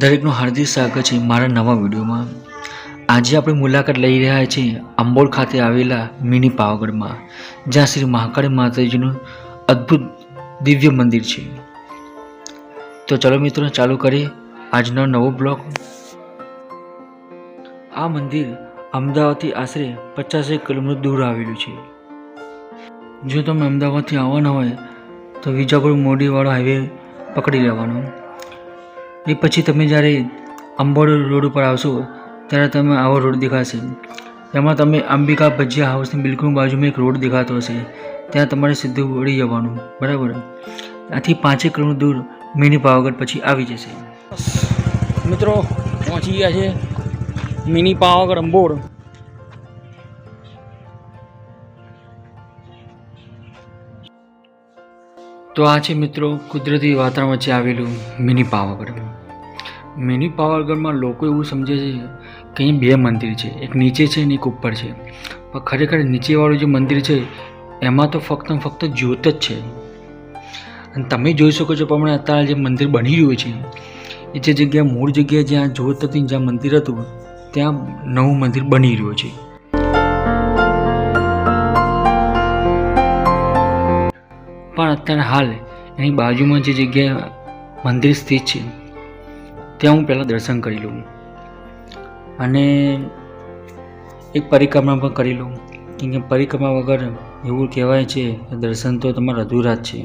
દરેકનું હાર્દિક સ્વાગત છે મારા નવા વિડીયોમાં. આજે આપણે મુલાકાત લઈ રહ્યા છીએ અંબોલ ખાતે આવેલા મિની પાવાગઢમાં, જ્યાં શ્રી મહાકાળી માતાજીનું અદ્ભુત દિવ્ય મંદિર છે. તો ચલો મિત્રો ચાલુ કરીએ આજનો નવો બ્લોગ આ મંદિર અમદાવાદથી આશરે પચાસેક કિલોમીટર દૂર આવેલું છે. જો તમે અમદાવાદથી આવવાના હોય, તો વિજાપુર મોડીવાળો હાઈવે પકડી લેવાનો. એ પછી તમે જ્યારે અંબોડ રોડ ઉપર આવશો ત્યારે તમે આવો રોડ દેખાશે. તેમાં તમે અંબિકા ભજીયા હાઉસની બિલકુલ બાજુમાં એક રોડ દેખાતો હશે. ત્યાં તમારે સીધું વળી જવાનું બરાબર? ત્યાંથી પાંચેક કિલોમીટર દૂર મિની પાવાગઢ પછી આવી જશે. મિત્રો પહોંચી ગયા છે મિની પાવાગઢ અંબોડ. તો આ છે મિત્રો કુદરતી વાતાવરણ વચ્ચે આવેલું મિની પાવાગઢ. મિની પાવાગઢમાં લોકો એવું સમજે છે કે અહીં બે મંદિર છે. એક નીચે છે અને એક ઉપર છે. પણ ખરેખર નીચેવાળું જે મંદિર છે, એમાં તો ફક્ત ફક્ત જ્યોત જ છે. અને તમે જોઈ શકો છો પ્રમાણે અત્યારે જે મંદિર બની રહ્યું છે, એ જે જગ્યા, મૂળ જગ્યાએ જ્યાં જ્યોત હતી જ્યાં મંદિર હતું, ત્યાં નવું મંદિર બની રહ્યું છે. પણ અત્યારે હાલ એની બાજુમાં જે જગ્યાએ મંદિર સ્થિત છે ત્યાં હું પહેલાં દર્શન કરી લઉં. અને એક પરિક્રમા પણ કરી લઉં. કેમ કે પરિક્રમા વગર એવું કહેવાય છે કે દર્શન તો તમારા અધૂરા જ છે.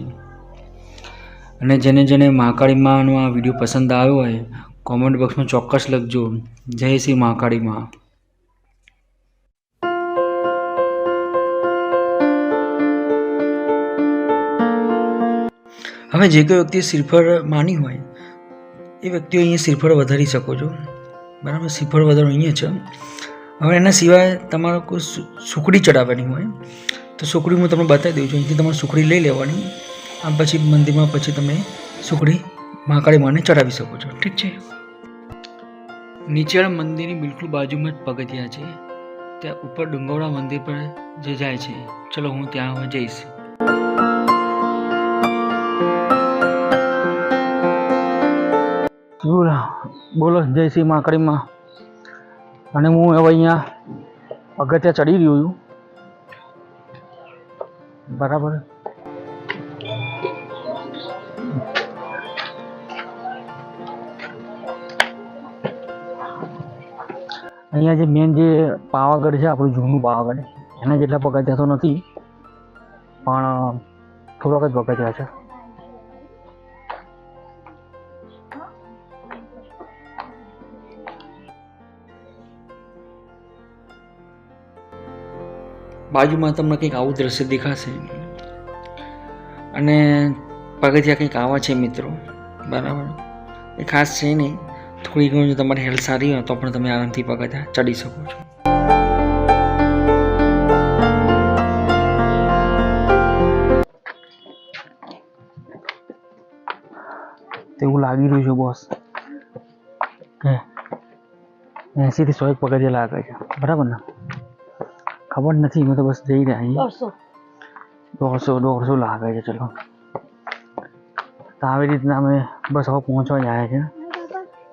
અને જેને જેને મહાકાળી માનો આ વીડિયો પસંદ આવ્યો હોય કોમેન્ટ બોક્સમાં ચોક્કસ લખજો. જય શ્રી મહાકાળી મા હવે જે કોઈ વ્યક્તિ શ્રીફળ માની હોય એ વ્યક્તિઓ અહીંયા શ્રીફળ વધારી શકો છો. બરાબર, શ્રીફળ વધારો અહીંયા છે. હવે એના સિવાય તમારે કોઈ સુખડી ચડાવવાની હોય, તો સુખડી હું તમને બતાવી દઉં છું. અહીંથી તમારે સુખડી લઈ લેવાની. આમ પછી મંદિરમાં પછી તમે સુખડી મહાકાળી માને ચડાવી શકો છો. ઠીક છે? નીચેના મંદિરની બિલકુલ બાજુમાં જ પગથિયા છે. ત્યાં ઉપર ડુંગવડા મંદિર પર જે જાય છે. ચલો હું ત્યાં જઈશ. બોલો જય શ્રી અને હું હવે અહીંયા અગત્યા ચડી રહ્યો છું. બરાબર. અહીંયા જે મેન જે પાવાગઢ છે, આપણું જૂનું પાવાગઢ. એના જેટલા પગથિયા તો નથી, પણ થોડાક જ પગથિયા છે. બાજુમાં તમને કંઈક આવું દ્રશ્ય દેખાશે. અને પગથિયા કંઈક આવા છે મિત્રો. બરાબર? એ ખાસ છે નહીં. થોડી ઘણી તમારી હેલ્થ સારી હોય તો પણ તમે આરામથી પગથિયા ચડી શકો છો. તેવું લાગી રહ્યું છે બોસ કે એંસીથી સો એક પગથિયા લાગે છે. બરાબર ને? ખબર નથી હું તો બસ જઈ રહ્યા અહીં દોઢસો. દોઢસો લાગે છે ચલો. તો આવી રીતના અમે બસ હવે પહોંચવા જાય છે.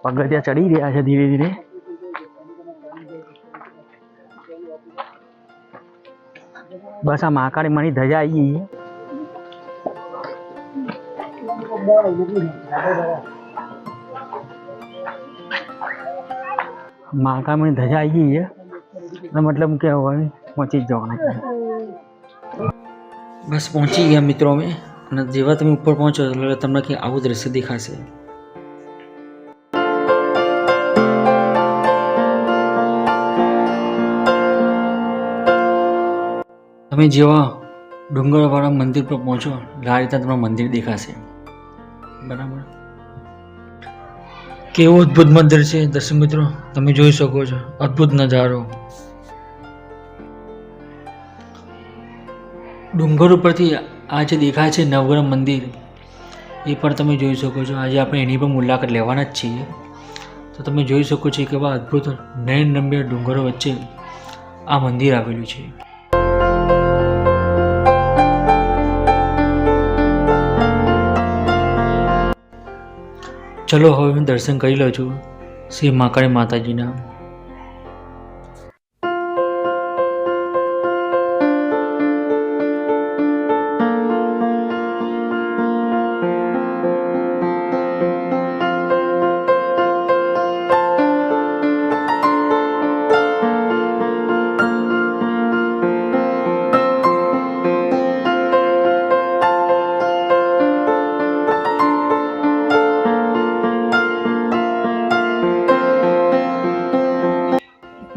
પગથિયા ચડી રહ્યા છે ધીરે ધીરે. બસ આ મહાકાળી મારી ધજા આવી ગઈ માકા મહાકાળની ધજા આવી ગઈ છે. મતલબ કે હવે પહોંચી જ બસ પહોંચી ગયા મિત્રો અમે. અને જેવા તમે ઉપર પહોંચો એટલે તમને કંઈક આવું દ્રશ્ય દેખાશે. તમે જેવા ડુંગરવાળા મંદિર પર પહોંચો આ રીતે તમને મંદિર દેખાશે. બરાબર? કેવું અદ્ભુત મંદિર છે. દર્શક મિત્રો, તમે જોઈ શકો છો. અદ્ભુત નજારો. ડુંગર ઉપરથી આ જે દેખાય છે નવગ્રહ મંદિર, એ પણ તમે જોઈ શકો છો. આજે આપણે એની પણ મુલાકાત લેવાના જ છીએ. તો તમે જોઈ શકો છો કે કેવા અદ્ભુત નયન રમ્ય ડુંગરો વચ્ચે આ મંદિર આવેલું છે. ચલો હવે હું દર્શન કરી લઉં છું શ્રી મહાકાળી માતાજીના.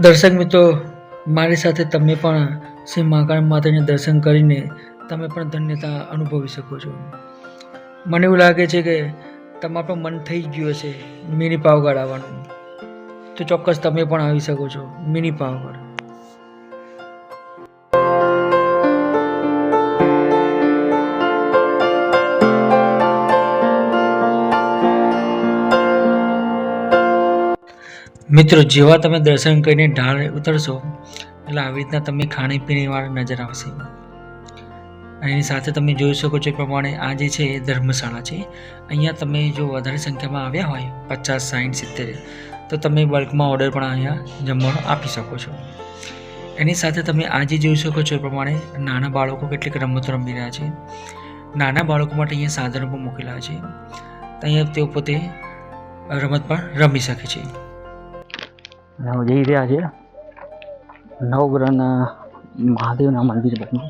દર્શક મિત્રો, મારી સાથે તમે પણ શ્રી મહાકાળ માતાજીના દર્શન કરીને તમે પણ ધન્યતા અનુભવી શકો છો. મને એવું લાગે છે કે તમારું મન થઈ ગયું હશે, મિની પાવગઢ આવવાનું. તો ચોક્કસ તમે પણ આવી શકો છો, મિની પાવગઢ. મિત્રો, જેવા તમે દર્શન કરીને ઢાળ ઉતરશો, એટલે આવી રીતના તમે ખાણીપીણીવાળા નજર આવશે. એની સાથે તમે જોઈ શકો છો એ પ્રમાણે આ જે છે એ ધર્મશાળા છે. અહીંયા તમે જો વધારે સંખ્યામાં આવ્યા હોય, પચાસ સાઠ સિત્તેર, તો તમે બલ્કમાં ઓર્ડર પણ અહીંયા જમવાનું આપી શકો છો. એની સાથે તમે આજે જોઈ શકો છો એ પ્રમાણે નાના બાળકો કેટલીક રમતો રમી રહ્યા છે. નાના બાળકો માટે અહીંયા સાધનો પણ મૂકેલા છે. અહીંયા તેઓ પોતે રમત પણ રમી શકે છે. જઈ રહ્યા છે નવગ્રહના મહાદેવના મંદિર બધું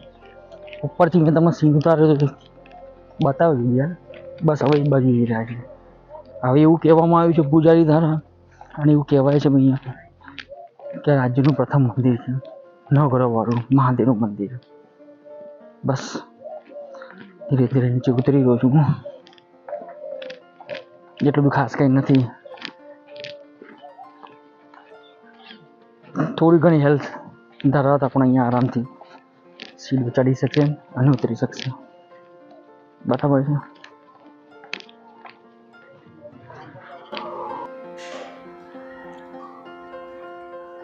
ઉપરથી મેં તમને સિંહ ઉતાર્યો બતાવ્યું યાર. બસ હવે એ જઈ રહ્યા છે. હવે એવું કહેવામાં આવ્યું છે પૂજારી દ્વારા અને એવું કહેવાય છે અહીંયા કે રાજ્યનું પ્રથમ મંદિર છે. નવગ્રહવાળું મહાદેવનું મંદિર. બસ. ધીરે ધીરે નીચે ઉતરી રહ્યો છું હું. જેટલું બી ખાસ કંઈ નથી. થોડી ઘણી હેલ્થ ધરાવતા પણ અહીંયા આરામથી સીટ ચડી શકશે અને ઉતરી શકશે. બરાબર છે.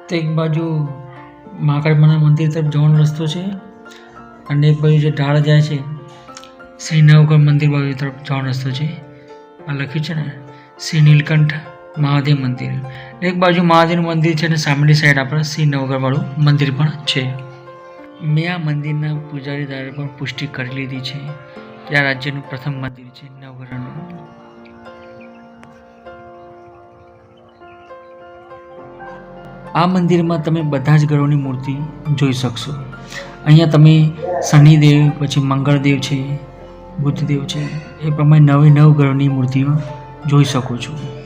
તો એક બાજુ મહાકાળી મંદિર તરફ જવાનો રસ્તો છે અને એક બાજુ જે ઢાળ જાય છે, શ્રી નવગઢ મંદિર બાજુ તરફ જવાનો રસ્તો છે. આ લખ્યું છે ને, શ્રી નીલકંઠ મહાદેવ મંદિર. એક બાજુ મહાદેવનું મંદિર છે અને સામેની સાઈડ આપણે શ્રી નવગરવાળું મંદિર પણ છે. મેં આ મંદિરના પૂજારી દ્વારા પણ પુષ્ટિ કરી લીધી છે. કે આ રાજ્યનું પ્રથમ મંદિર છે નવગરનું આ મંદિરમાં તમે બધા જ ગ્રહોની મૂર્તિ જોઈ શકશો. અહીંયા તમે શનિદેવ, પછી મંગળદેવ છે, બુદ્ધદેવ છે, એ પ્રમાણે નવે નવ ગ્રહોની મૂર્તિઓ જોઈ શકો છો.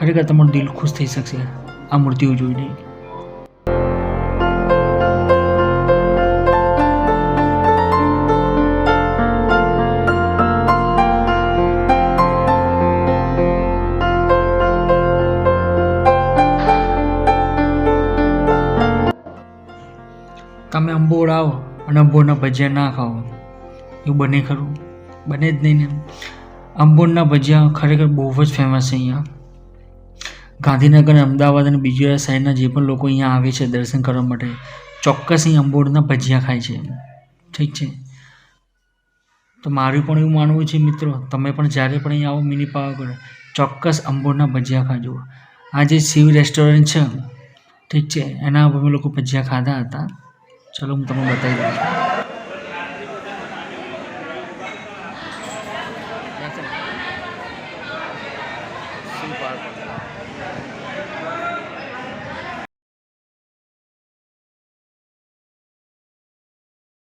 ખરેખર તમારું દિલ ખુશ થઈ શકશે. આ મૂર્તિઓ જોઈને. તમે અંબોર આવો અને અંબોરના ભજીયા ના ખાઓ. એવું બને ખરું? બને જ નહીં ને. અંબોરના ભજીયા ખરેખર બહુ જ ફેમસ છે અહીંયા. ગાંધીનગર અને અમદાવાદ અને બીજા શહેરના જે પણ લોકો અહીંયા આવે છે દર્શન કરવા માટે, ચોક્કસ અહીં અંબોડના ભજીયા ખાય છે. ઠીક છે? તો મારું પણ એવું માનવું છે મિત્રો, તમે પણ જ્યારે પણ અહીંયા આવો મિની પાવાગઢ ચોક્કસ અંબોડના ભજીયા ખાજો. આ જે શિવ રેસ્ટોરન્ટ છે, ઠીક છે, એના અમે લોકો ભજીયા ખાધા હતા. ચલો, હું તમને બતાવી દઉં છું.